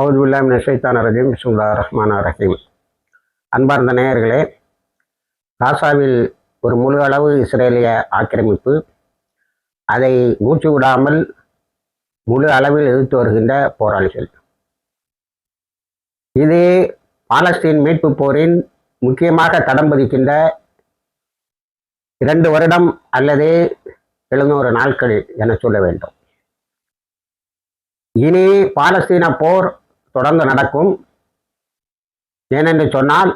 அவுதுல்லாமின் நஷைத்தான் ரஜீம். சுல்லா ரஹ்மான் ரஹீம். அன்பார்ந்த நேயர்களே காசாவில் ஒரு முழு அளவு இஸ்ரேலிய ஆக்கிரமிப்பு அதை மூச்சு விடாமல் முழு அளவில் எதிர்த்து வருகின்ற போராளிகள். இது பாலஸ்தீன் மீட்பு போரின் முக்கியமாக தடம் பதிக்கின்ற இரண்டு வருடம் அல்லது எழுநூறு நாட்கள் என சொல்ல வேண்டும். இனி பாலஸ்தீன போர் தொடர்ந்து நடக்கும். ஏனென்று சொன்னால்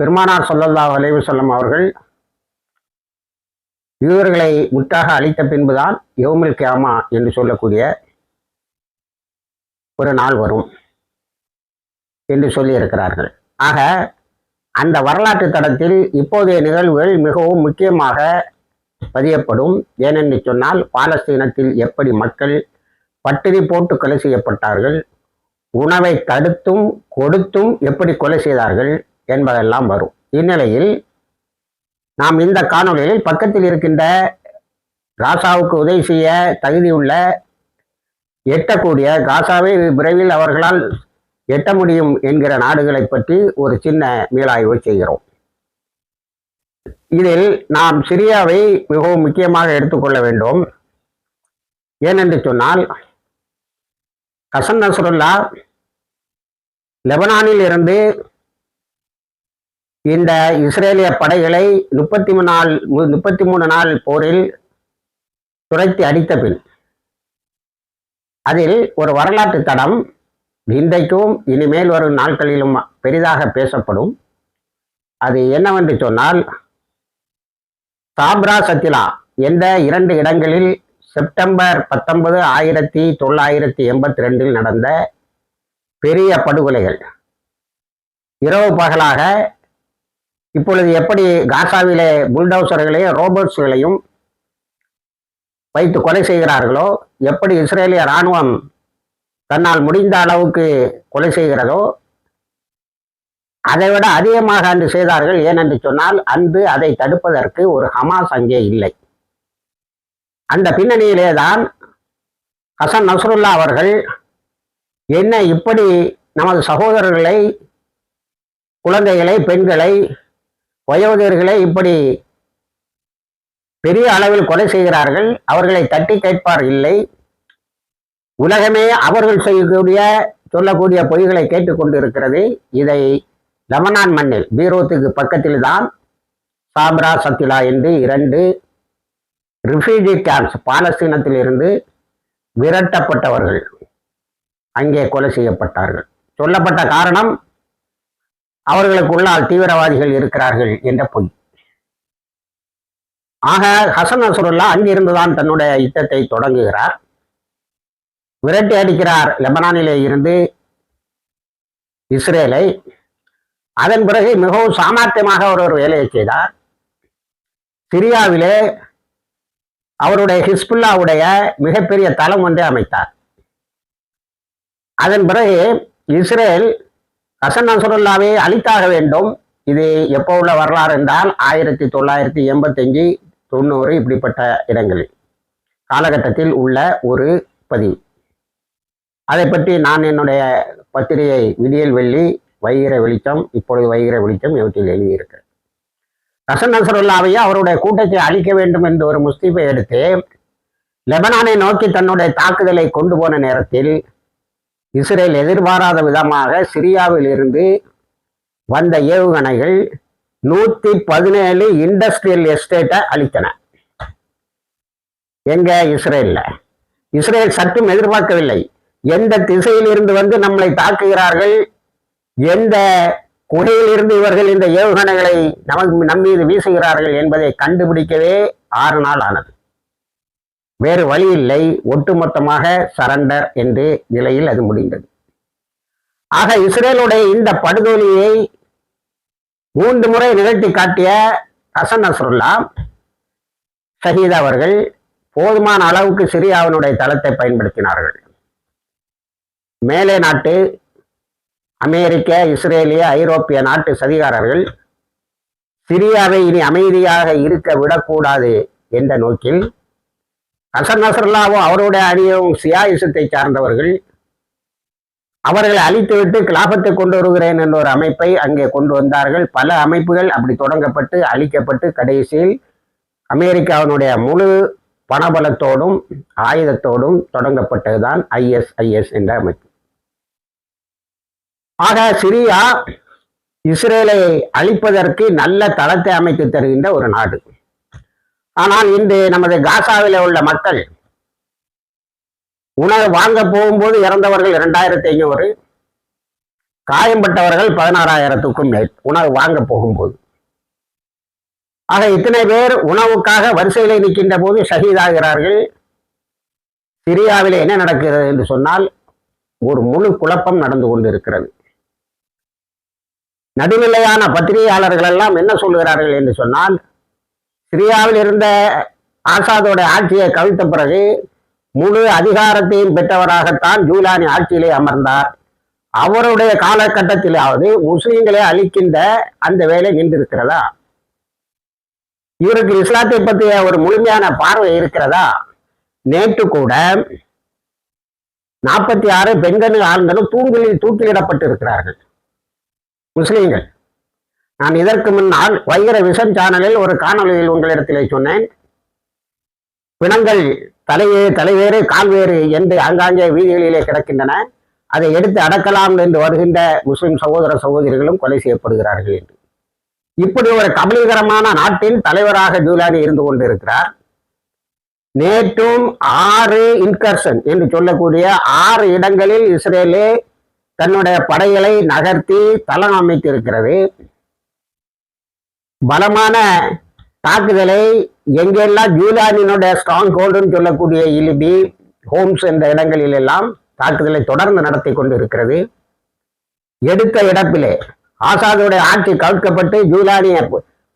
பெருமானார் சொல்லல்லா வலைவு சொல்லம் அவர்கள் யூதர்களை முற்றாக அழித்த பின்புதான் யோமில் கேமா என்று சொல்லக்கூடிய ஒரு நாள் வரும் என்று சொல்லியிருக்கிறார்கள். ஆக அந்த வரலாற்று தடத்தில் இப்போதைய நிகழ்வுகள் மிகவும் முக்கியமாக பதியப்படும். ஏனென்று சொன்னால் பாலஸ்தீனத்தில் எப்படி மக்கள் பட்டினி போட்டு கொலை செய்யப்பட்டார்கள். உணவை தடுத்தும் கொடுத்தும் எப்படி கொலை செய்தார்கள் என்பதெல்லாம் வரும். இந்நிலையில் நாம் இந்த காணொலியில் பக்கத்தில் இருக்கின்ற காசாவுக்கு உதவி செய்ய தகுதியுள்ள எட்டக்கூடிய காசாவை விரைவில் அவர்களால் எட்ட முடியும் என்கிற நாடுகளை பற்றி ஒரு சின்ன மீளாய்வு செய்கிறோம். இதில் நாம் சிரியாவை மிகவும் முக்கியமாக எடுத்துக்கொள்ள வேண்டும். ஏனென்று சொன்னால் கசன் நசருல்லா லெபனானில் இருந்து இந்த இஸ்ரேலிய படைகளை முப்பத்தி மூணு நாள் முப்பத்தி மூணு நாள் போரில் துரைத்து அடித்த பின் அதில் ஒரு வரலாற்று தடம் இன்றைக்கும் இனிமேல் வரும் நாட்களிலும் பெரிதாக பேசப்படும். அது என்னவென்று சொன்னால் சாப்ரா சத்திலா என்ற இரண்டு இடங்களில் செப்டம்பர் பத்தொன்பது ஆயிரத்தி தொள்ளாயிரத்தி எண்பத்தி ரெண்டில் நடந்த பெரிய படுகொலைகள். இரவு பகலாக இப்பொழுது எப்படி காசாவிலே புல்டோசர்களையும் ரோபோட்ஸ்களையும் வைத்து கொலை செய்கிறார்களோ எப்படி இஸ்ரேலிய இராணுவம் தன்னால் முடிந்த அளவுக்கு கொலை செய்கிறதோ அதை விட அதிகமாக அன்று செய்தார்கள். ஏனென்று சொன்னால் அன்று அதை தடுப்பதற்கு ஒரு ஹமாஸ் அங்கே இல்லை. அந்த பின்னணியிலே தான் ஹசன் நசருல்லா அவர்கள் என்ன இப்படி நமது சகோதரர்களை குழந்தைகளை பெண்களை வயோதிகர்களை இப்படி பெரிய அளவில் கொலை செய்கிறார்கள் அவர்களை தட்டி கேட்பார் இல்லை. உலகமே அவர்கள் செய்யக்கூடிய சொல்லக்கூடிய பொய்களை கேட்டுக்கொண்டிருக்கிறது இதை லெமனான் மண்ணில் பீரோத்துக்கு பக்கத்தில் தான் சாப்ரா சத்திலா என்று இரண்டு ரிஃப்யூஜி கேம்ப்ஸ் பாலஸ்தீனத்திலிருந்து விரட்டப்பட்டவர்கள் அங்கே கொலை செய்யப்பட்டார்கள். சொல்லப்பட்ட காரணம் அவர்களுக்குள்ளால் தீவிரவாதிகள் இருக்கிறார்கள் என்ற பொய். ஆக ஹசன் அசுருல்லா அங்கிருந்துதான் தன்னுடைய யுத்தத்தை தொடங்குகிறார். விரட்டி அடிக்கிறார் லெபனானிலே இருந்து இஸ்ரேலை. அதன் பிறகு மிகவும் சாமர்த்தியமாக அவர் ஒரு வேலையை செய்தார். சிரியாவிலே அவருடைய ஹிஸ்புல்லாவுடைய மிகப்பெரிய தளம் ஒன்றை அமைத்தார். அதன் பிறகு இஸ்ரேல் ஹசன் நசுருல்லாவை அழித்தாக வேண்டும். இது எப்போ உள்ள வரலாறு என்றால் ஆயிரத்தி தொள்ளாயிரத்தி எண்பத்தஞ்சு தொண்ணூறு இப்படிப்பட்ட இடங்களில் காலகட்டத்தில் உள்ள ஒரு பதிவு. அதை பற்றி நான் என்னுடைய பத்திரிகை விடியல் வெள்ளி வைகிற வெளிச்சம் இப்பொழுது வைகிற வெளிச்சம் இவற்றில் எழுதியிருக்கிறேன் ஹசன் நசருல்லாவையும் அவருடைய கூட்டத்தை அழிக்க வேண்டும் என்று ஒரு முஸ்தீபை எடுத்து லெபனானை நோக்கி தன்னுடைய தாக்குதலை கொண்டு போன நேரத்தில் இஸ்ரேல் எதிர்பாராத விதமாக சிரியாவில் இருந்து வந்த ஏவுகணைகள் நூத்தி பதினேழு இண்டஸ்ட்ரியல் எஸ்டேட்டை அளித்தன எங்க இஸ்ரேல்ல? இஸ்ரேல் சற்றும் எதிர்பார்க்கவில்லை. எந்த திசையில் இருந்து வந்து நம்மளை தாக்குகிறார்கள்? எந்த குகையிலிருந்து இவர்கள் இந்த ஏவுகணைகளை நமக்கு நம் மீது வீசுகிறார்கள் என்பதை கண்டுபிடிக்கவே ஆறு நாள் ஆனது. வேறு வழி இல்லை. ஒட்டுமொத்தமாக சரண்டர் என்று நிலையில் அது முடிந்தது. ஆக இஸ்ரேலுடைய இந்த படுதோலியை மூன்று முறை நிகழ்த்தி காட்டிய ஹசன் அசுருல்லா ஷஹீத் அவர்கள் போதுமான அளவுக்கு சிரியாவினுடைய தளத்தை பயன்படுத்தினார்கள். மேலே நாட்டு அமெரிக்க இஸ்ரேலிய ஐரோப்பிய நாட்டு சதிகாரர்கள் சிரியாவை இனி அமைதியாக இருக்க விடக்கூடாது என்ற நோக்கில் ஹசன் நசர்லாவும் அவருடைய அணியும் சியாயுசத்தை சார்ந்தவர்கள் அவர்களை அழித்துவிட்டு கிலாபத்தை கொண்டு வருகிறேன் என்ற ஒரு அமைப்பை அங்கே கொண்டு வந்தார்கள். பல அமைப்புகள் அப்படி தொடங்கப்பட்டு அழிக்கப்பட்டு கடைசியில் அமெரிக்காவினுடைய முழு பணபலத்தோடும் ஆயுதத்தோடும் தொடங்கப்பட்டதுதான் ஐஎஸ்ஐஎஸ் என்ற அமைப்பு. ஆக சிரியா இஸ்ரேலை அழிப்பதற்கு நல்ல தளத்தை அமைத்து தருகின்ற ஒரு நாடு. ஆனால் இன்று நமது காசாவில் உள்ள மக்கள் உணவு வாங்க போகும்போது இறந்தவர்கள் இரண்டாயிரத்தி ஐநூறு காயம்பட்டவர்கள் பதினாறாயிரத்துக்கும் மேல் உணவு வாங்க போகும்போது. ஆக இத்தனை பேர் உணவுக்காக வரிசையில் நிற்கின்ற போது ஷஹீதாகிறார்கள். சிரியாவில் என்ன நடக்கிறது என்று சொன்னால் ஒரு முழு குழப்பம் நடந்து கொண்டிருக்கிறது. நடுநிலையான பத்திரிகையாளர்கள் எல்லாம் என்ன சொல்லுகிறார்கள் என்று சொன்னால் சிரியாவில் இருந்த ஆசாதோட ஆட்சியை கவிழ்த்த பிறகு முழு அதிகாரத்தையும் பெற்றவராகத்தான் ஜூலானி ஆட்சியிலே அமர்ந்தார். அவருடைய காலகட்டத்திலாவது முஸ்லீம்களை அழிக்கின்ற அந்த வேலை நின்றிருக்கிறதா? இவருக்கு இஸ்லாத்தை பற்றிய ஒரு முழுமையான பார்வை இருக்கிறதா? நேற்று கூட நாற்பத்தி ஆறு பெண்களும் ஆண்களும் தூங்கிலில் தூக்கிலிடப்பட்டு இருக்கிறார்கள் முஸ்லீம்கள். நான் இதற்கு முன்னால் வைகர விஷன் சேனலில் ஒரு காணொலியில் உங்களிடத்திலே சொன்னேன். பிணங்கள் தலையே தலைவேறு கால்வேறு என்று ஆங்காங்கே வீதிகளிலே கிடக்கின்றன. அதை எடுத்து அடக்கலாம் என்று வருகின்ற முஸ்லிம் சகோதர சகோதரிகளும் கொலை செய்யப்படுகிறார்கள் என்று. இப்படி ஒரு கபலீகரமான நாட்டின் தலைவராக ஜூலானி இருந்து கொண்டிருக்கிறார். நேற்றும் ஆறு இன்கர்ஷன் என்று சொல்லக்கூடிய ஆறு இடங்களில் இஸ்ரேலே தன்னுடைய படைகளை நகர்த்தி தளம் அமைத்திருக்கிறது பலமான தாக்குதலை எங்கெல்லாம் ஜூலானினுடைய ஸ்ட்ராங் ஹோல்டுன்னு சொல்லக்கூடிய இலிபி ஹோம்ஸ் என்ற இடங்களில் எல்லாம் தாக்குதலை தொடர்ந்து நடத்தி கொண்டு இருக்கிறது எடுத்த இடத்திலே ஆசாதுடைய ஆட்சி கவிழ்க்கப்பட்டு ஜூலானிய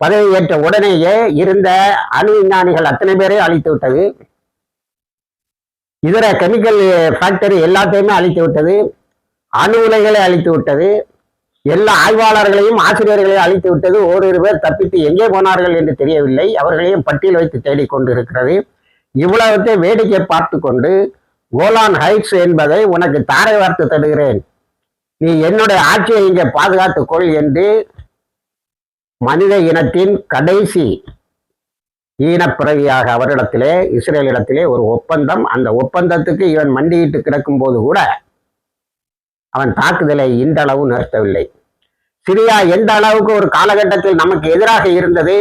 பதவி ஏற்ற உடனேயே இருந்த அணு விஞ்ஞானிகள் அத்தனை பேரை அழித்து விட்டது. இதர கெமிக்கல் ஃபேக்டரி எல்லாத்தையுமே அழித்து விட்டது. அணு உலைகளை அழித்து விட்டது. எல்லா ஆய்வாளர்களையும் ஆசிரியர்களையும் அழித்து விட்டது. ஓரிரு பேர் தப்பித்து எங்கே போனார்கள் என்று தெரியவில்லை. அவர்களையும் பட்டியல் வைத்து தேடிக்கொண்டிருக்கிறது இவ்வளவத்தை வேடிக்கை பார்த்து கொண்டு கோலான் ஹைட்ஸ் என்பதை உனக்கு தாரை வார்த்து தருகிறேன். நீ என்னுடைய ஆட்சியை இங்கே பாதுகாத்துக் கொள் என்று மனித இனத்தின் கடைசி ஈனப்பிறவியாக அவரிடத்திலே இஸ்ரேலிடத்திலே ஒரு ஒப்பந்தம். அந்த ஒப்பந்தத்துக்கு இவன் மண்டியிட்டு கிடக்கும் போது கூட அவன் தாக்குதலை இந்த அளவு நிறுத்தவில்லை. சிரியா எந்த அளவுக்கு ஒரு காலகட்டத்தில் நமக்கு எதிராக இருந்தது?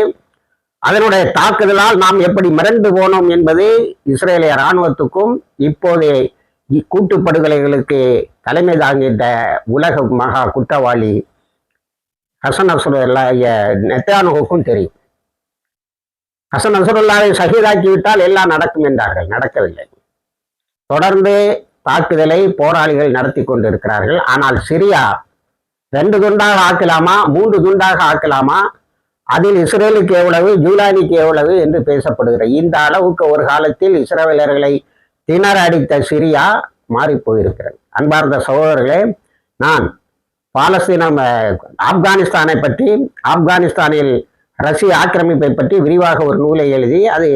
அதனுடைய தாக்குதலால் நாம் எப்படி மிரண்டு போனோம் என்பது இஸ்ரேலிய இராணுவத்துக்கும் இப்போதே கூட்டுப்படுகொலைகளுக்கு தலைமை தாங்கிட்ட உலக மகா குற்றவாளி ஹசன் அசுரல்லாய நெத்தானுக்கும் தெரியும். ஹசன் அசுரல்லாவை சகிதாக்கி விட்டால் எல்லாம் நடக்கும் என்றார்கள் நடக்கவில்லை. தொடர்ந்து தாக்குதலை போராளிகள் நடத்தி கொண்டிருக்கிறார்கள். ஆனால் சிரியா ரெண்டு துண்டாக ஆக்கலாமா? மூன்று துண்டாக ஆக்கலாமா? அதில் இஸ்ரேலுக்கு எவ்வளவு ஜூலானிக்கு எவ்வளவு என்று பேசப்படுகிற இந்த அளவுக்கு ஒரு காலத்தில் இஸ்ரேலர்களை திணற அடித்த சிரியா மாறி போயிருக்கிறது அன்பார்ந்த சகோதரர்களே நான் பாலஸ்தீனம் ஆப்கானிஸ்தானை பற்றி ஆப்கானிஸ்தானில் ரஷ்ய ஆக்கிரமிப்பை பற்றி விரிவாக ஒரு நூலை எழுதி அது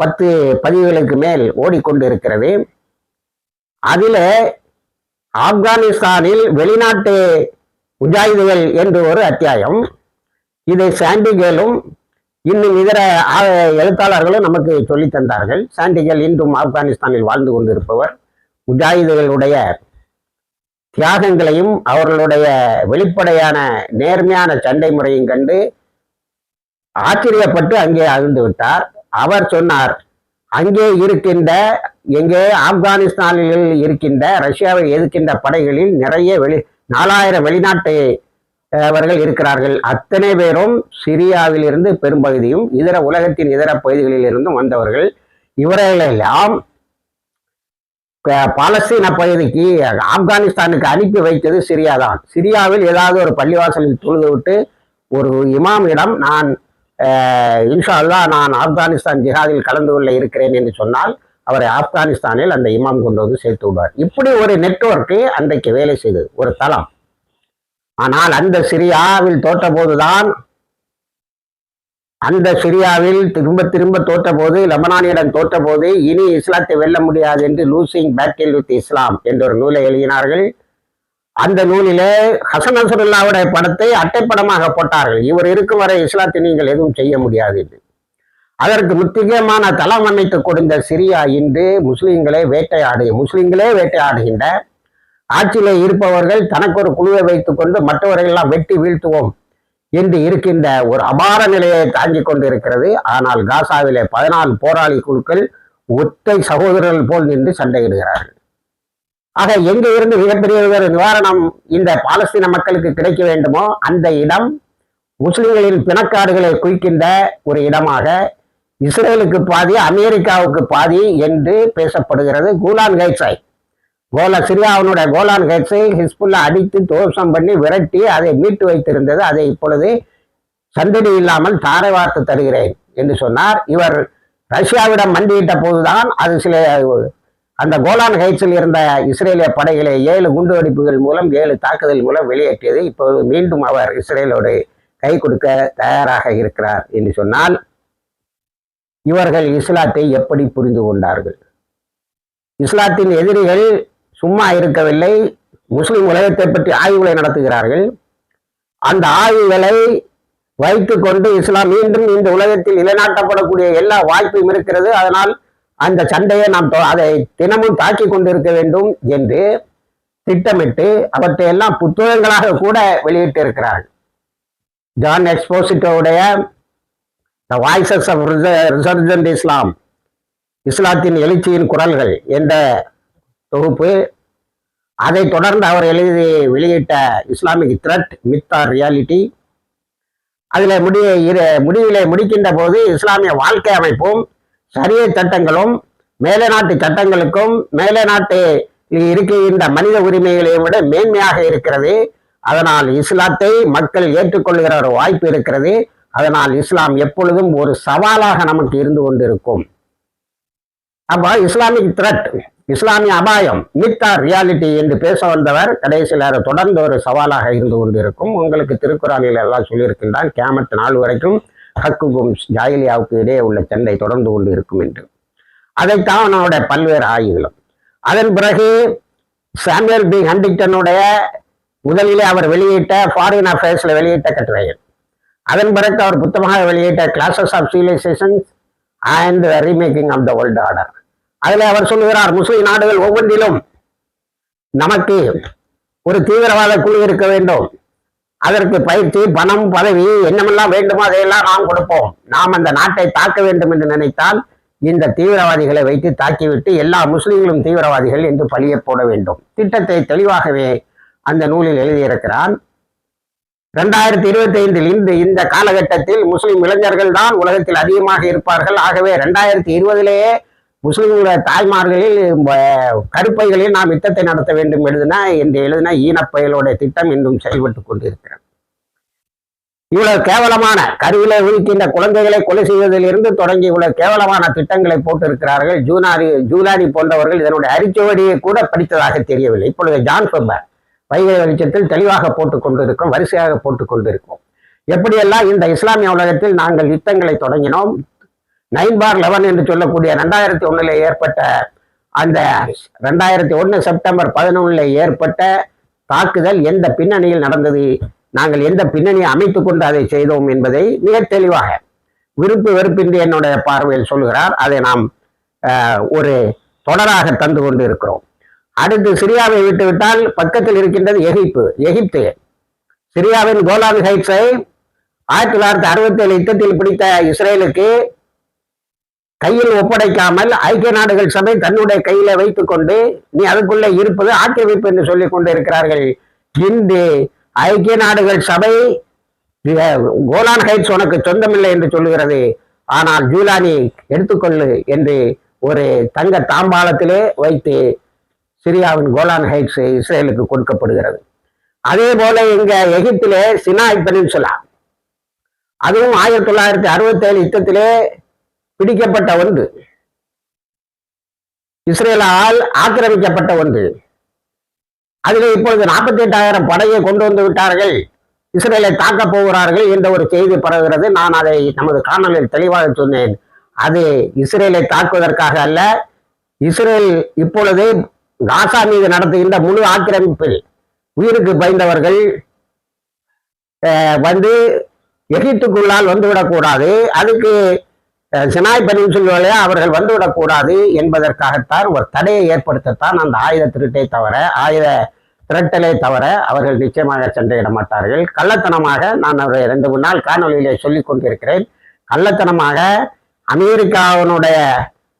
பத்து பதிவுகளுக்கு மேல் ஓடிக்கொண்டு இருக்கிறது அதில் ஆப்கானிஸ்தானில் வெளிநாட்டு முஜாஹிதுகள் என்று ஒரு அத்தியாயம். இதை சாண்டிகேலும் இன்னும் இதர எழுத்தாளர்களும் நமக்கு சொல்லி தந்தார்கள். சாண்டிகேல் இன்றும் ஆப்கானிஸ்தானில் வாழ்ந்து கொண்டிருப்பவர். முஜாஹிதுகளுடைய தியாகங்களையும் அவர்களுடைய வெளிப்படையான நேர்மையான சண்டை முறையும் கண்டு ஆச்சரியப்பட்டு அங்கே அழிந்து விட்டார் அவர் சொன்னார் அங்கே இருக்கின்ற எங்கே ஆப்கானிஸ்தானில் இருக்கின்ற ரஷ்யாவை எதிர்க்கின்ற படைகளில் நிறைய வெளி நாலாயிரம் வெளிநாட்டு அவர்கள் இருக்கிறார்கள். அத்தனை பேரும் சிரியாவில் இருந்து பெரும்பகுதியும் இதர உலகத்தின் இதர பகுதிகளில் இருந்தும் வந்தவர்கள் இவர்களெல்லாம் பாலஸ்தீன பகுதிக்கு ஆப்கானிஸ்தானுக்கு அனுப்பி வைத்தது சிரியா தான் சிரியாவில் ஏதாவது ஒரு பள்ளிவாசலில் தொழுது விட்டு ஒரு இமாமிடம் நான் இன்ஷா அல்லா நான் ஆப்கானிஸ்தான் ஜிஹாதில் கலந்து கொள்ள இருக்கிறேன் என்று சொன்னால் அவரை ஆப்கானிஸ்தானில் அந்த இமாம் கொண்டு வந்து சேர்த்து விடுவார். இப்படி ஒரு நெட்ஒர்க்கு அன்றைக்கு வேலை செய்தது ஒரு தளம். ஆனால் அந்த சிரியாவில் தோற்ற போதுதான் அந்த சிரியாவில் திரும்ப திரும்ப தோற்ற போது லெபனானியிடம் தோற்ற போது இனி இஸ்லாத்தை வெல்ல முடியாது என்று லூசிங் பேட்டில் வித் இஸ்லாம் என்ற ஒரு நூலை எழுதினார்கள். அந்த நூலிலே ஹசன் நசருல்லாவுடைய படத்தை அட்டைப்படமாக போட்டார்கள். இவர் இருக்கும் வரை இஸ்லாத்தை நீங்கள் எதுவும் செய்ய முடியாது என்று அதற்கு முக்கியமான தளம் அமைத்து கொடுத்த சிரியா இன்று முஸ்லிம்களை வேட்டையாடு முஸ்லிம்களே வேட்டையாடுகின்ற ஆட்சியிலே இருப்பவர்கள் தனக்கு ஒரு குழுவை வைத்துக் கொண்டு மற்றவர்கள் எல்லாம் வெட்டி வீழ்த்துவோம் என்று இருக்கின்ற ஒரு அபார நிலையை தாங்கிக் கொண்டு இருக்கிறது ஆனால் காசாவிலே பதினாலு போராளி குழுக்கள் ஒத்தை சகோதரர்கள் போல் நின்று சண்டையிடுகிறார்கள். ஆக எங்க இருந்து மிகப்பெரிய ஒரு நிவாரணம் இந்த பாலஸ்தீன மக்களுக்கு கிடைக்க வேண்டுமோ அந்த இடம் முஸ்லிம்களின் பிணக்காடுகளை குவிக்கின்ற ஒரு இடமாக இஸ்ரேலுக்கு பாதி அமெரிக்காவுக்கு பாதி என்று பேசப்படுகிறது. கூலான் கைட்ஸை கோலா சிரியாவினுடைய கோலான் கைட்ஸை ஹிஸ்புல்லா அடித்து தோஷம் பண்ணி விரட்டி அதை மீட்டு வைத்திருந்தது. அதை இப்பொழுது சந்தடி இல்லாமல் தாரை வார்த்து தருகிறேன் என்று சொன்னார். இவர் ரஷ்யாவிடம் மண்டியிட்ட போதுதான் அது சில அந்த கோலான் ஹைட்ஸில் இருந்த இஸ்ரேலிய படைகளை ஏழு குண்டு வெடிப்புகள் மூலம் ஏழு தாக்குதல் மூலம் வெளியேற்றியது. இப்போது மீண்டும் அவர் இஸ்ரேலோடு கை கொடுக்க தயாராக இருக்கிறார் என்று சொன்னால் இவர்கள் இஸ்லாத்தை எப்படி புரிந்து கொண்டார்கள்? இஸ்லாத்தின் எதிரிகள் சும்மா இருக்கவில்லை முஸ்லிம் உலகத்தை பற்றி ஆய்வுகளை நடத்துகிறார்கள். அந்த ஆய்வுகளை வைத்துக்கொண்டு இஸ்லாம் மீண்டும் இந்த உலகத்தில் நிலைநாட்டப்படக்கூடிய எல்லா வாய்ப்பும் இருக்கிறது. அதனால் அந்த சண்டையை நாம் அதை தினமும் தாக்கி கொண்டிருக்க வேண்டும் என்று திட்டமிட்டு அவற்றையெல்லாம் புத்தகங்களாக கூட வெளியிட்டு John எக்ஸ்போசிட்டோடைய the voices of resurgent Islam இஸ்லாத்தின் எழுச்சியின் குரல்கள் என்ற தொகுப்பு. அதைத் தொடர்ந்து அவர் எழுதி வெளியிட்ட Islamic threat myth or reality அதில் முடிய இரு முடிவிலே முடிக்கின்ற போது இஸ்லாமிய வாழ்க்கை அமைப்பும் சரிய சட்டங்களும் மேலை நாட்டு சட்டங்களுக்கும் மேலை நாட்டு இருக்கின்ற மனித உரிமைகளையும் விட மேன்மையாக இருக்கிறது. அதனால் இஸ்லாத்தை மக்கள் ஏற்றுக்கொள்கிற ஒரு வாய்ப்பு இருக்கிறது. அதனால் இஸ்லாம் எப்பொழுதும் ஒரு சவாலாக நமக்கு இருந்து கொண்டிருக்கும். அப்போ இஸ்லாமிக் த்ரெட் இஸ்லாமிய அபாயம் மித்தா ரியாலிட்டி என்று பேச வந்தவர் கடைசியில் தொடர்ந்து ஒரு சவாலாக இருந்து கொண்டிருக்கும். உங்களுக்கு திருக்குறானில் எல்லாம் சொல்லியிருக்கின்றான் கேமத்து நாள் வரைக்கும் ஹக்குக்கும் ஜாயிலியாவுக்கு இடையே உள்ள சண்டை தொடர்ந்து கொண்டு இருக்கும் என்று. அதைத்தான் அவனோட பல்வேறு ஆய்வுகளும். அதன் பிறகு சாமுவேல் பி. ஹண்டிங்டனுடைய முதலிலே அவர் வெளியிட்ட ஃபாரின் அஃபேர்ஸில் வெளியிட்ட கட்டுரைகள். அதன் பிறகு அவர் புத்தமாக வெளியிட்ட clashes of civilisations and remaking of the world order அதில் அவர் சொல்லுகிறார் முஸ்லிம் நாடுகள் ஒவ்வொன்றிலும் நமக்கு ஒரு தீவிரவாத குழு இருக்க வேண்டும். அதற்கு பயிற்சி பணம் பதவி என்னமெல்லாம் வேண்டுமோ அதையெல்லாம் நாம் கொடுப்போம். நாம் அந்த நாட்டை தாக்க வேண்டும் என்று நினைத்தால் இந்த தீவிரவாதிகளை வைத்து தாக்கிவிட்டு எல்லா முஸ்லிம்களும் தீவிரவாதிகள் என்று பழிய போட வேண்டும். திட்டத்தை தெளிவாகவே அந்த நூலில் எழுதியிருக்கிறான். ரெண்டாயிரத்தி இருபத்தி ஐந்தில் இந்த இந்த காலகட்டத்தில் முஸ்லிம் இளைஞர்கள் தான் உலகத்தில் அதிகமாக இருப்பார்கள். ஆகவே ரெண்டாயிரத்தி இருபதிலேயே முஸ்லிம்களுடைய தாய்மார்களில் கருப்பைகளில் நாம் யுத்தத்தை நடத்த வேண்டும் எழுதின என்று எழுதின ஈனப்பயலோட திட்டம் இன்னும் செயல்பட்டு கொண்டிருக்கிறது. இவ்வளவு கேவலமான கருவிலே வீழ்த்தின்ற குழந்தைகளை கொலை செய்வதிலிருந்து தொடங்கி இவ்வளவு கேவலமான திட்டங்களை போட்டிருக்கிறார்கள். ஜூனாரி ஜூலாரி போன்றவர்கள் இதனுடைய அரிச்சுவடியை கூட படித்ததாக தெரியவில்லை. இப்பொழுது ஜான் பெம்பர் வைகை வெளிச்சத்தில் தெளிவாக போட்டுக் கொண்டிருக்கும் வரிசையாக போட்டுக் கொண்டிருக்கும். எப்படியெல்லாம் இந்த இஸ்லாமிய உலகத்தில் நாங்கள் யுத்தங்களை தொடங்கினோம் நைன் பார் லெவன் என்று சொல்லக்கூடிய ரெண்டாயிரத்தி ஒண்ணுல ஏற்பட்ட அந்த ரெண்டாயிரத்தி ஒன்று செப்டம்பர் பதினொன்னுல ஏற்பட்ட தாக்குதல் எந்த பின்னணியில் நடந்தது? நாங்கள் எந்த பின்னணியை அமைத்து கொண்டு அதை செய்தோம் என்பதை மிக தெளிவாக விருப்பு வெறுப்பின்றி என்னுடைய பார்வையில் சொல்கிறார். அதை நாம் ஒரு தொடராக தந்து கொண்டு இருக்கிறோம். அடுத்து சிரியாவை விட்டுவிட்டால் பக்கத்தில் இருக்கின்றது எகிப்து. எகிப்து சிரியாவின் கோலான் ஹைட்ஸை ஆயிரத்தி தொள்ளாயிரத்தி அறுபத்தி ஏழு யுத்தத்தில் பிடித்த இஸ்ரேலுக்கு கையில் ஒப்படைக்காமல் ஐக்கிய நாடுகள் சபை தன்னுடைய கையில வைத்துக்கொண்டு நீ அதுக்குள்ளே இருப்பது ஆக்கிரமிப்பு என்று சொல்லிக் கொண்டு இருக்கிறார்கள் இன்று ஐக்கிய நாடுகள் சபை கோலான் ஹைட்ஸ் உனக்கு சொந்தமில்லை என்று சொல்லுகிறது. ஆனால் ஜூலானி எடுத்துக்கொள்ளு என்று ஒரு தங்க தாம்பாளத்திலே வைத்து சிரியாவின் கோலான் ஹைட்ஸ் இஸ்ரேலுக்கு கொடுக்கப்படுகிறது. அதே போல இங்க எகிப்திலே சினாய் பெனின்சுலா. அதுவும் ஆயிரத்தி தொள்ளாயிரத்தி அறுபத்தி ஏழு யுத்தத்திலே பிடிக்கப்பட்ட ஒன்று. இஸ்ரேலால் ஆக்கிரமிக்கப்பட்ட ஒன்று. அதில் இப்பொழுது நாற்பத்தி எட்டாயிரம் படையை கொண்டு வந்து விட்டார்கள். இஸ்ரேலை தாக்கப் போகிறார்கள் என்ற ஒரு செய்தி பரவுகிறது. நான் அதை நமது காணொலியில் தெளிவாக சொன்னேன். அது இஸ்ரேலை தாக்குவதற்காக அல்ல. இஸ்ரேல் இப்பொழுது காசா மீது நடத்துகின்ற முழு ஆக்கிரமிப்பில் உயிருக்கு பயந்தவர்கள் வந்து எகிப்துக்குள்ளால் வந்துவிடக்கூடாது. அதுக்கு அஹ், சினாய் பெனின்சுலாவிலே அவர்கள் வந்துவிடக்கூடாது என்பதற்காகத்தான் ஒரு தடையை ஏற்படுத்தத்தான் அந்த ஆயுத திருட்டை தவிர ஆயுத திரட்டலை தவிர அவர்கள் நிச்சயமாக சண்டையிட மாட்டார்கள் கள்ளத்தனமாக நான் ஒரு ரெண்டு மூணு நாள் காணொலியிலே சொல்லிக் கொண்டிருக்கிறேன். கள்ளத்தனமாக அமெரிக்காவினுடைய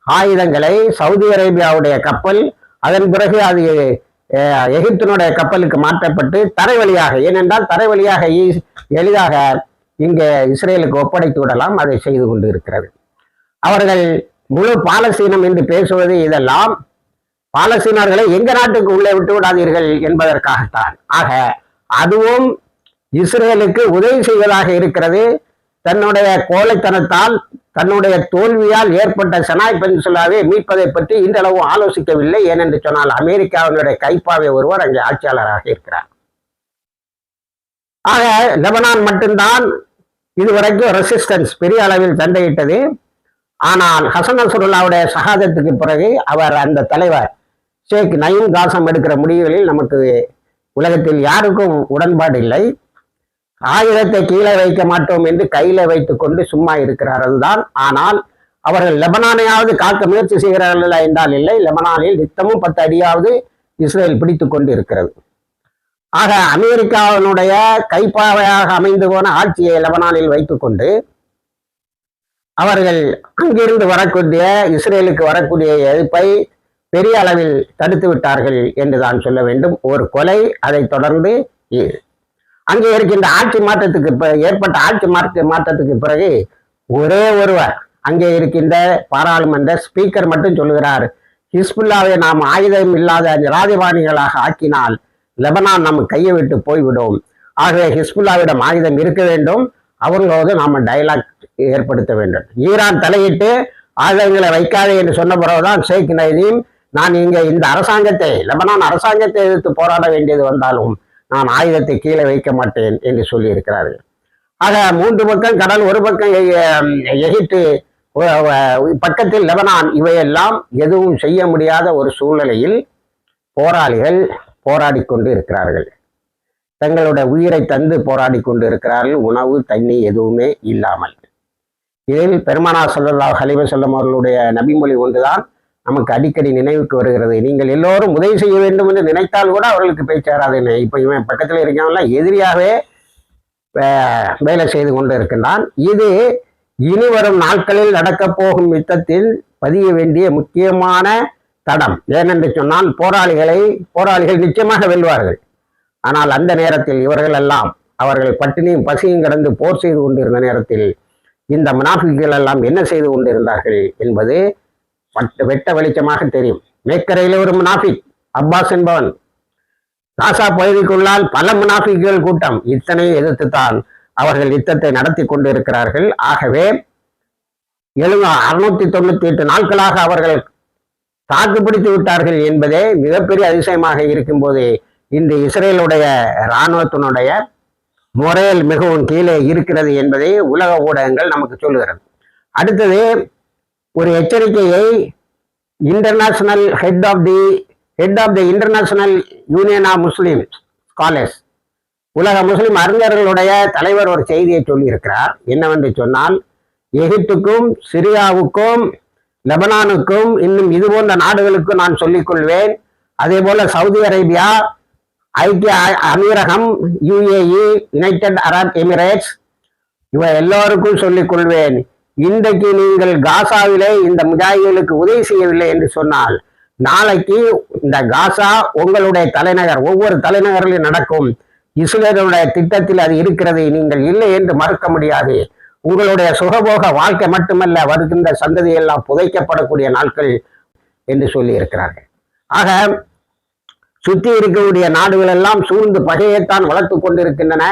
ஆயுதங்களை சவுதி அரேபியாவுடைய கப்பல் அதன் பிறகு அது எகிப்தினுடைய கப்பலுக்கு மாற்றப்பட்டு தரை வழியாக ஏனென்றால் தரை வழியாக ஈ- எளிதாக இங்கே இஸ்ரேலுக்கு ஒப்படைத்து விடலாம். அதை செய்து கொண்டு இருக்கிறது. அவர்கள் முழு பாலஸ்தீனம் என்று பேசுவது இதெல்லாம். பாலஸ்தீனர்களை எங்க நாட்டுக்கு உள்ளே விட்டு விடாதீர்கள் என்பதற்காகத்தான். ஆக அதுவும் இஸ்ரேலுக்கு உதவி செய்வதாக இருக்கிறது. தன்னுடைய கோழைத்தனத்தால் தன்னுடைய தோல்வியால் ஏற்பட்ட செனாய் பென்சுலாவை மீட்பதை பற்றி இன்றளவு ஆலோசிக்கவில்லை. ஏனென்று சொன்னால் அமெரிக்காவினுடைய கைப்பாவை ஒருவர் அங்கே ஆட்சியாளராக இருக்கிறார். ஆக லெபனான் மட்டும்தான் இதுவரைக்கும் ரெசிஸ்டன்ஸ் பெரிய அளவில் சண்டையிட்டது ஆனால் ஹசன் நசருல்லாவுடைய சகாதத்துக்கு பிறகு அவர் அந்த தலைவர் ஷேக் நயீம் காசம் எடுக்கிற முடிவுகளில் நமக்கு உலகத்தில் யாருக்கும் உடன்பாடு இல்லை. ஆயுதத்தை கீழே வைக்க மாட்டோம் என்று கையில வைத்துக்கொண்டு சும்மா இருக்கிறார்கள் தான். ஆனால் அவர்கள் லெபனானையாவது காக்க முயற்சி செய்கிறார்கள் என்றால் இல்லை. லெபனானில் நித்தமும் பத்து அடியாவது இஸ்ரேல் பிடித்துக் கொண்டு இருக்கிறது ஆக அமெரிக்காவினுடைய கைப்பாவையாக அமைந்து போன ஆட்சியை லெபனானில் வைத்துக்கொண்டு அவர்கள் அங்கிருந்து வரக்கூடிய இஸ்ரேலுக்கு வரக்கூடிய எதிர்ப்பை பெரிய அளவில் தடுத்து விட்டார்கள் என்று தான் சொல்ல வேண்டும். ஒரு கொலை அதை தொடர்ந்து அங்கே இருக்கின்ற ஆட்சி மாற்றத்துக்கு ஏற்பட்ட ஆட்சி மாற்ற மாற்றத்துக்கு பிறகு ஒரே ஒருவர் அங்கே இருக்கின்ற பாராளுமன்ற ஸ்பீக்கர் மட்டும் சொல்லுகிறார் ஹிஸ்புல்லாவை நாம் ஆயுதம் இல்லாத ராஜபாணிகளாக ஆக்கினால் லெபனான் நம் கையை விட்டு போய்விடும். ஆகவே ஹிஸ்புல்லாவிடம் ஆயுதம் இருக்க வேண்டும். அவர்களோடு நாம் டைலாக் ஏற்படுத்த வேண்டும். ஈரான் தலையிட்டு ஆயுதங்களை வைக்காதே என்று சொன்ன பிறகுதான் ஷேக் நயீம் நான் இங்கே இந்த அரசாங்கத்தை லெபனான் அரசாங்கத்தை எதிர்த்து போராட வேண்டியது வந்தாலும் நான் ஆயுதத்தை கீழே வைக்க மாட்டேன் என்று சொல்லியிருக்கிறார்கள். ஆக மூன்று பக்கம் கடல் ஒரு பக்கம் எகிப்து பக்கத்தில் லெபனான் இவையெல்லாம் எதுவும் செய்ய முடியாத ஒரு சூழ்நிலையில் போராளிகள் போராடி கொண்டு இருக்கிறார்கள். தங்களுடைய உயிரை தந்து போராடி கொண்டு இருக்கிறார்கள் உணவு தண்ணி எதுவுமே இல்லாமல். இதில் பெருமானா சொல்லல்லா ஹலிம சொல்லம் அவர்களுடைய நபிமொழி ஒன்றுதான். நமக்கு அடிக்கடி நினைவுக்கு வருகிறது. நீங்கள் எல்லோரும் உதவி செய்ய வேண்டும் என்று நினைத்தால் கூட அவர்களுக்கு பேச்சாராதுன்னு இப்போ இவன் பக்கத்தில் இருக்கவன்லாம் எதிரியாகவே வேலை செய்து கொண்டு இருக்கின்றான் இது இனி வரும் நாட்களில் நடக்கப் போகும் யுத்தத்தில் பதிய வேண்டிய முக்கியமான தடம். ஏனென்று சொன்னால் போராளிகளை போராளிகள் நிச்சயமாக வெல்வார்கள். ஆனால் அந்த நேரத்தில் இவர்கள் எல்லாம் அவர்கள் பட்டினியும் பசியும் கடந்து போர் செய்து கொண்டிருந்த நேரத்தில் இந்த முனாஃபிக்குகள் எல்லாம் என்ன செய்து கொண்டிருந்தார்கள் என்பது வெட்ட வெளிச்சமாக தெரியும். மேக்கரையில் ஒரு முனாஃபிக் அப்பாஸ் என்பவன். காசா பகுதிக்குள்ளால் பல முனாஃபிக்குகள் கூட்டம். இத்தனை எதிர்த்துத்தான் அவர்கள் யுத்தத்தை நடத்தி கொண்டிருக்கிறார்கள். ஆகவே எழுநூ அறுநூத்தி தொண்ணூத்தி எட்டு நாட்களாக அவர்கள் தாக்குப்பிடித்து விட்டார்கள் என்பதே மிகப்பெரிய அதிசயமாக இருக்கும்போது இந்த இஸ்ரேலுடைய இராணுவத்தினுடைய முறையில் மிகவும் கீழே இருக்கிறது என்பதை உலக ஊடகங்கள் நமக்கு சொல்லுகிறது. அடுத்தது ஒரு எச்சரிக்கையை international head of the head of the international union of Muslim scholars உலக முஸ்லிம் அறிஞர்களுடைய தலைவர் ஒரு செய்தியை சொல்லியிருக்கிறார். என்னவென்று சொன்னால் எகிப்துக்கும் சிரியாவுக்கும் லெபனானுக்கும் இன்னும் இது போன்ற நாடுகளுக்கும் நான் சொல்லிக்கொள்வேன். அதே போல சவுதி அரேபியா ஐக்கிய அ- அமீரகம் யுஏஇ யுனைடெட் அரப் எமிரேட்ஸ் இவ எல்லோருக்கும் சொல்லிக் கொள்வேன். இன்றைக்கு நீங்கள் காசாவிலே இந்த முஜாஹிகளுக்கு உதவி செய்யவில்லை என்று சொன்னால் நாளைக்கு இந்த காசா உங்களுடைய தலைநகர் ஒவ்வொரு தலைநகரிலும் நடக்கும். இஸ்ரேலுடைய திட்டத்தில் அது இருக்கிறது நீங்கள் இல்லை என்று மறுக்க முடியாது. உங்களுடைய சுகபோக வாழ்க்கை மட்டுமல்ல வருகின்ற சந்ததியெல்லாம் புதைக்கப்படக்கூடிய நாட்கள் என்று சொல்லி இருக்கிறார்கள் ஆக சுற்றி இருக்கக்கூடிய நாடுகள் எல்லாம் சூழ்ந்து பகையைத்தான் வளர்த்து கொண்டிருக்கின்றன.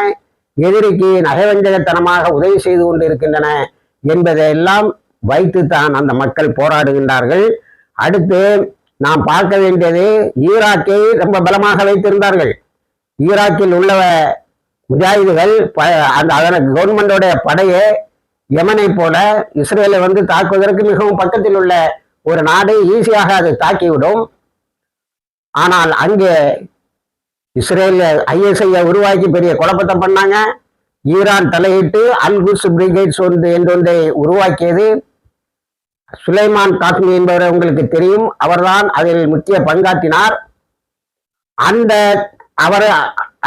எதிரிக்கு நகைவஞ்சகத்தனமாக உதவி செய்து கொண்டிருக்கின்றன என்பதையெல்லாம் வைத்துத்தான் அந்த மக்கள் போராடுகின்றார்கள். அடுத்து நாம் பார்க்க வேண்டியது ஈராக்கை ரொம்ப பலமாக வைத்திருந்தார்கள். ஈராக்கில் உள்ள முஜாஹிதுகள் ப அந்த அதற்கு கவர்மெண்டோடைய படையை யமனை போல இஸ்ரேலை வந்து தாக்குவதற்கு மிகவும் பக்கத்தில் உள்ள ஒரு நாடு ஈஸியாக அது தாக்கிவிடும். ஆனால் அங்கே இஸ்ரேலில் ஐஎஸ்ஐயை உருவாக்கி பெரிய குழப்பத்தை பண்ணாங்க. ஈரான் தலையிட்டு அல்குஸ் பிரிகேட்ஸ் ஒன்று என்றொன்றை உருவாக்கியது. சுலைமான் காத்மி என்பவர் உங்களுக்கு தெரியும். அவர்தான் அதில் முக்கிய பங்காற்றினார். அந்த அவர்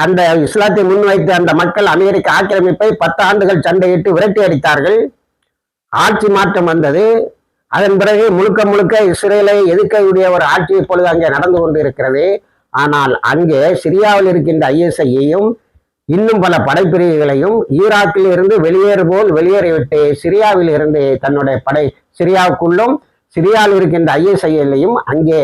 அந்த இஸ்லாத்தை முன்வைத்த அந்த மக்கள் அமெரிக்க ஆக்கிரமிப்பை பத்து ஆண்டுகள் சண்டையிட்டு விரட்டி அடித்தார்கள். ஆட்சி மாற்றம் வந்தது. அதன் பிறகு முழுக்க முழுக்க இஸ்ரேலை எதிர்க்கக்கூடிய ஒரு ஆட்சி இப்பொழுது அங்கே நடந்து கொண்டு இருக்கிறது ஆனால் அங்கே சிரியாவில் இருக்கின்ற ஐஎஸ்ஐயையும் இன்னும் பல படைப்பிரிவுகளையும் ஈராக்கில் இருந்து வெளியேறு போல் வெளியேறிவிட்டு சிரியாவில் இருந்து தன்னுடைய படை சிரியாவுக்குள்ளும் சிரியாவில் இருக்கின்ற ஐஎஸ்ஐஎல்லையும் அங்கே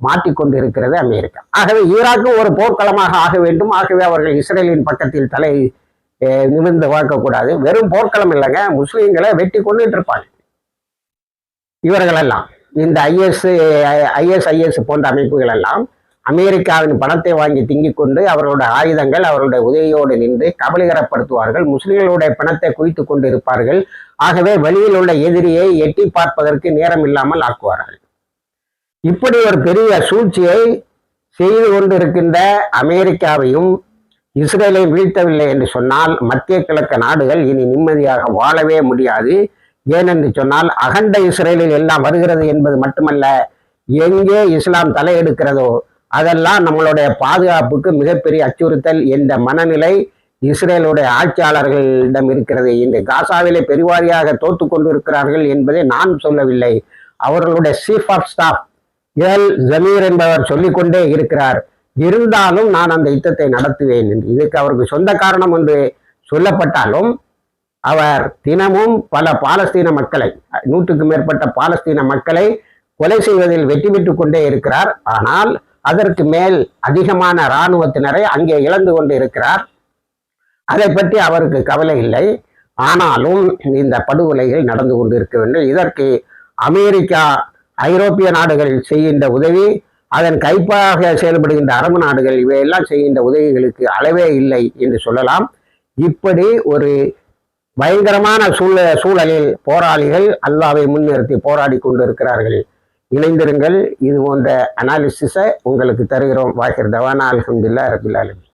மாட்டிக்கொண்டிருக்கிறது அமெரிக்கா. ஆகவே ஈராக்கும் ஒரு போர்க்களமாக ஆக வேண்டும். ஆகவே அவர்கள் இஸ்ரேலின் பக்கத்தில் தலை நிமிர்ந்து பார்க்கக்கூடாது. வெறும் போர்க்களம் இல்லைங்க. முஸ்லீம்களை வெட்டி கொண்டுட்டு இருப்பாங்க. இவர்களெல்லாம் இந்த ஐஎஸ் ஐஎஸ்ஐஎஸ் போன்ற அமைப்புகள் எல்லாம் அமெரிக்காவின் பணத்தை வாங்கி திங்கிக் கொண்டு அவர்களுடைய ஆயுதங்கள் அவருடைய உதவியோடு நின்று கபலீகரப்படுத்துவார்கள் முஸ்லிம்களுடைய பணத்தை குவித்து கொண்டு இருப்பார்கள் ஆகவே வெளியில் உள்ள எதிரியை எட்டி பார்ப்பதற்கு நேரம் இல்லாமல் ஆக்குவார்கள். இப்படி ஒரு பெரிய சூழ்ச்சியை செய்து கொண்டிருக்கின்ற அமெரிக்காவையும் இஸ்ரேலை வீழ்த்தவில்லை என்று சொன்னால் மத்திய கிழக்கு நாடுகள் இனி நிம்மதியாக வாழவே முடியாது. ஏனென்று சொன்னால் அகண்ட இஸ்ரேலில் எல்லாம் வருகிறது என்பது மட்டுமல்ல எங்கே இஸ்லாம் தலையெடுக்கிறதோ அதெல்லாம் நம்மளுடைய பாதுகாப்புக்கு மிகப்பெரிய அச்சுறுத்தல் என்ற மனநிலை இஸ்ரேலுடைய ஆட்சியாளர்களிடம் இருக்கிறது. இன்று காசாவிலே பெருவாரியாக தோத்து கொண்டிருக்கிறார்கள் என்பதை நான் சொல்லவில்லை. அவர்களுடைய சீஃப் ஆஃப் ஸ்டாஃப் ஏல் ஜமீர் என்பவர் சொல்லிக்கொண்டே இருக்கிறார். இருந்தாலும் நான் அந்த யுத்தத்தை நடத்துவேன் என்று. இதுக்கு அவருக்கு சொந்த காரணம் என்று சொல்லப்பட்டாலும் அவர் தினமும் பல பாலஸ்தீன மக்களை நூற்றுக்கு மேற்பட்ட பாலஸ்தீன மக்களை கொலை செய்வதில் வெற்றி பெற்று கொண்டே இருக்கிறார். ஆனால் அதற்கு மேல் அதிகமான இராணுவத்தினரை அங்கே இழந்து கொண்டு இருக்கிறார். அதை பற்றி அவருக்கு கவலை இல்லை. ஆனாலும் இந்த படுகொலைகள் நடந்து கொண்டு இருக்க வேண்டும். இதற்கு அமெரிக்கா ஐரோப்பிய நாடுகள் செய்கின்ற உதவி அதன் கைப்பாக செயல்படுகின்ற அரபு நாடுகள் இவையெல்லாம் செய்கின்ற உதவிகளுக்கு அளவே இல்லை என்று சொல்லலாம். இப்படி ஒரு பயங்கரமான சூழ சூழலில் போராளிகள் அல்லாவை முன்னிறுத்தி போராடி கொண்டிருக்கிறார்கள். இணைந்திருங்கள் இது போன்ற அனாலிசிஸை உங்களுக்கு தருகிறோம். வாகிர் தவானா அலமதுல்லா ரபில்